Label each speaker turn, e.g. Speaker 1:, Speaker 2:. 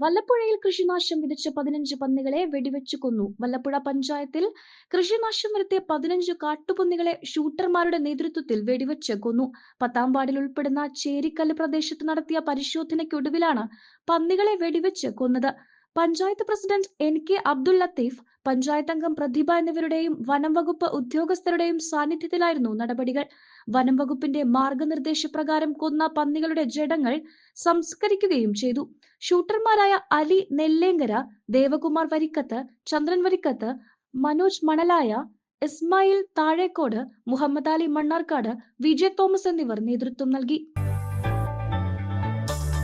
Speaker 1: വല്ലപ്പുഴയിൽ കൃഷിനാശം വിതച്ച പതിനഞ്ച് പന്നികളെ വെടിവെച്ചു കൊന്നു. വല്ലപ്പുഴ പഞ്ചായത്തിൽ കൃഷിനാശം വരുത്തിയ പതിനഞ്ച് കാട്ടുപന്നികളെ ഷൂട്ടർമാരുടെ നേതൃത്വത്തിൽ വെടിവെച്ച് കൊന്നു. പത്താം വാർഡിൽ ഉൾപ്പെടുന്ന ചേരിക്കല്ല് പ്രദേശത്ത് നടത്തിയ പരിശോധനയ്ക്കൊടുവിലാണ് പന്നികളെ വെടിവെച്ച് കൊന്നത്. Panchayat president N K Abdul Latheef panchayat അംഗം പ്രതിഭ എന്നിവരുടെയും വനം വകുപ്പ് ഉദ്യോഗസ്ഥരുടെയും സാന്നിധ്യത്തിലായിരുന്നു നടപടികൾ. വനം വകുപ്പിന്റെ മാർഗനിർദ്ദേശപ്രകാരം കൊന്ന പന്നികളുടെ ജഡങ്ങൾ സംസ്കരിക്കുകയും ചെയ്തു. ഷൂട്ടർമാരായ അലി നെല്ലേങ്കര ദേവകുമാർ വരിക്കത്ത് ചന്ദ്രൻ വരിക്കത്ത് മനോജ് മണലായ ഇസ്മായിൽ താഴേക്കോട് മുഹമ്മദ് അലി മണ്ണാർക്കാട് വിജയ് തോമസ് എന്നിവർ നേതൃത്വം നൽകി.